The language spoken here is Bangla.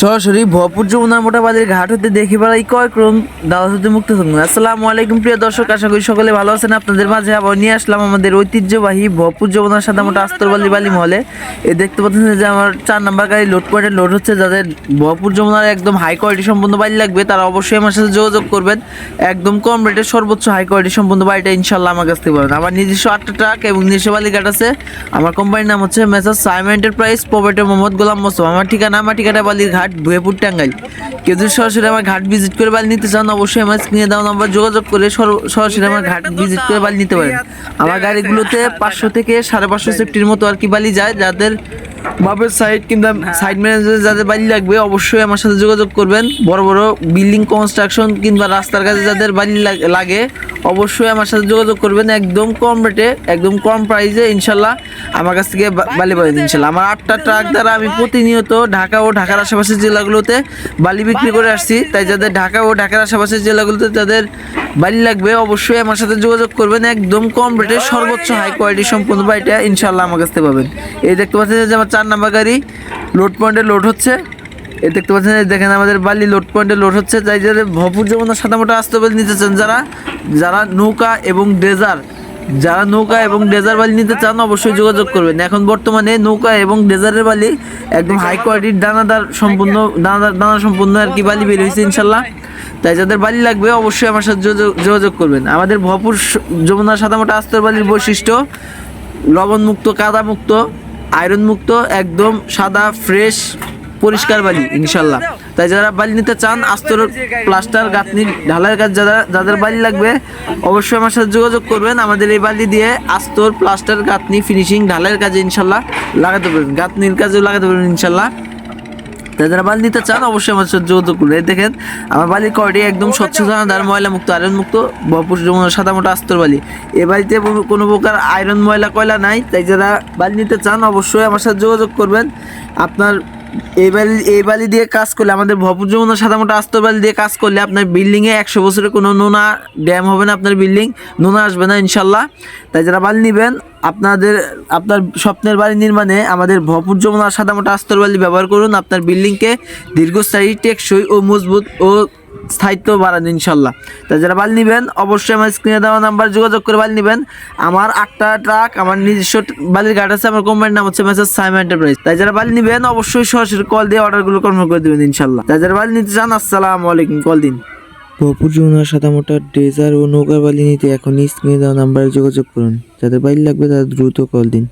সরাসরি ভরপুর যমুনা মোটাবাদের ঘাট হতে দেখি বেড়াই কয় ক্রম? দাওয়াত হতে মুক্ত থাকুন। আসসালামু আলাইকুম, প্রিয় দর্শক, আশা করি সকলে ভালো আছেন। আপনাদের মাঝে আবার নিয়ে আসলাম আমাদের ঐতিহ্যবাহী ভরপুর যমুনার সাথে মোটা আস্তরবালি বালি মহলে। এই দেখতে পাচ্ছেন যে আমার চার নাম্বার গাড়ি লোড পয়েন্টে লোড হচ্ছে যাদের ভরপুর যমুনার একদম হাই কোয়ালিটি সম্পন্ন বাড়ি লাগবে, তারা অবশ্যই আমার সাথে যোগাযোগ করবেন। একদম কম রেটে সর্বোচ্চ হাই কোয়ালিটি সম্পন্ন বাড়িটা ইনশাল্লাহ আমার কাছ থেকে পাবেন। আমার নিজস্ব আটটা ট্রাক এবং নিজস্ব বালি ঘাট আছে। আমার কোম্পানির নাম হচ্ছে messrs Saim enterprise property Mohammad Golam Mostafa. আমার ঠিকানা আমার ঠিকানা বালির ঘাট। ভুয়েপুর টাঙ্গাইল। কেউ যদি সরাসরি আমার ঘাট ভিজিট করে বালি নিতে চান, অবশ্যই আমার স্ক্রিনে দেওয়া নাম্বার যোগাযোগ করে সর- সরাসরি আমার ঘাট ভিজিট করে বালি নিতে পারেন। আমার গাড়িগুলোতে পাঁচশো থেকে সাড়ে পাঁচশো সেফটির মতো আর কি বালি যায়। যাদের বাপের সাইড কিংবা সাইড ম্যানেজার যাদের বাড়ি লাগবে, অবশ্যই আমার সাথে যোগাযোগ করবেন। বড় বড় বিল্ডিং কনস্ট্রাকশন কিংবা রাস্তার কাছে যাদের বাড়ি লাগ- লাগে অবশ্যই আমার সাথে যোগাযোগ করবেন একদম কম রেটে একদম কম প্রাইসে ইনশাল্লাহ আমার কাছ থেকে বালি পাবেন ইনশাল্লাহ। আমার আটটা ট্রাক দ্বারা আমি প্রতিনিয়ত ঢাকা ও ঢাকার আশেপাশের জেলাগুলোতে বালি বিক্রি করে আসছি। তাই যাদের ঢাকা ও ঢাকার আশেপাশের জেলাগুলোতে তাদের বালি লাগবে, অবশ্যই আমার সাথে যোগাযোগ করবেন। একদম কম রেটে সর্বোচ্চ হাই কোয়ালিটি সম্পূর্ণ বাড়িটা ইনশাল্লাহ আমার কাছ থেকে পাবেন। এই দেখতে পাচ্ছেন যে আমার চার নাম্বার গাড়ি লোড পয়েন্টে লোড হচ্ছে। এই দেখতে পাচ্ছেন দেখেন আমাদের বালি লোড পয়েন্টে লোড হচ্ছে, তাই যাদের ভরপুর যেমন সাদা মোটা আসতে পারে নিতে চান যারা যারা নৌকা এবং ডেজার, যারা নৌকা এবং ডেজার বালি নিতে চান অবশ্যই যোগাযোগ করবেন। এখন বর্তমানে নৌকা এবং ডেজারের বালি একদম হাই কোয়ালিটির দানাদার সম্পূর্ণ, দানাদার দানা সম্পূর্ণ আর কি বালি বের হয়েছে ইনশাল্লাহ। তাই যাদের বালি লাগবে অবশ্যই আমার সাথে যোগাযোগ- করবেন। আমাদের ভরপুর যমুনা সাদামোটা আস্তর বালির বৈশিষ্ট্য, লবণমুক্ত, কাদামুক্ত কাদা মুক্ত আয়রন মুক্ত একদম সাদা ফ্রেশ পরিষ্কার বালি ইনশাল্লাহ। তাই যারা বালি নিতে চান আস্তর প্লাস্টার গাঁথনি ঢালাইয়ের কাজ যারা যাদের বালি লাগবে অবশ্যই আমার সাথে যোগাযোগ করবেন। আমাদের এই বালি দিয়ে আস্তর প্লাস্টার গাঁথনি ফিনিশিং ঢালাইয়ের কাজে ইনশাল্লাহ লাগাতে পারবেন। গাঁথনির কাজেও লাগাতে পারবেন ইনশাল্লাহ। তাই যারা বালি নিতে চান অবশ্যই আমার সাথে যোগাযোগ করুন এই দেখেন আমার বালির কোয়ালিটি একদম স্বচ্ছ দানাদার ময়লা। মুক্ত আয়রন মুক্ত ভরপুর যেমন সাদা মোটা আস্তর বালি। এ বাড়িতে কোনো প্রকার আয়রন ময়লা কয়লা নাই। তাই যারা বালি নিতে চান অবশ্যই আমার সাথে যোগাযোগ করবেন। আপনার এই বালি এই বালি দিয়ে কাজ করলে, আমাদের ভরপুর যমুনা সাদা মোটা আস্তর বালি দিয়ে কাজ করলে আপনার বিল্ডিংয়ে একশো বছরের কোনো নোনা ড্যাম হবে না আপনার বিল্ডিং নোনা আসবে না ইনশাল্লাহ। তাই যারা বালি নেবেন, আপনাদের, আপনার স্বপ্নের বাড়ি নির্মাণে আমাদের ভরপুর যমুনা সাদা মোটা আস্তর বালি ব্যবহার করুন। আপনার বিল্ডিংকে দীর্ঘস্থায়ী, টেকসই ও মজবুত ও স্থায়িত্ব বাড়ান ইনশাল্লাহ। তাই যারা বালি নেবেন, অবশ্যই আমার স্ক্রিনে দেওয়া নাম্বার যোগাযোগ করে বালি নেবেন। আমার আটটা ট্রাক আমার নিজস্ব বালির গাড়ি আছে, আমার কোম্পানির নাম হচ্ছে মেসেজ সাইম এন্টারপ্রাইজ তাই যারা বাল নেবেন, অবশ্যই সরাসরি কল দিয়ে অর্ডারগুলো কনফার্ম করে দেবেন ইনশাল্লাহ। তাই যারা বালি নিতে চান, আসসালামু আলাইকুম কল দিন। ভরপুর যমুনার সাদামোটা ডেজার ও নৌকার বালি নিতে এখন স্ক্রিনে দেওয়া নাম্বারে যোগাযোগ করুন। যাদের বাড়ি লাগবে, তারা দ্রুত কল দিন।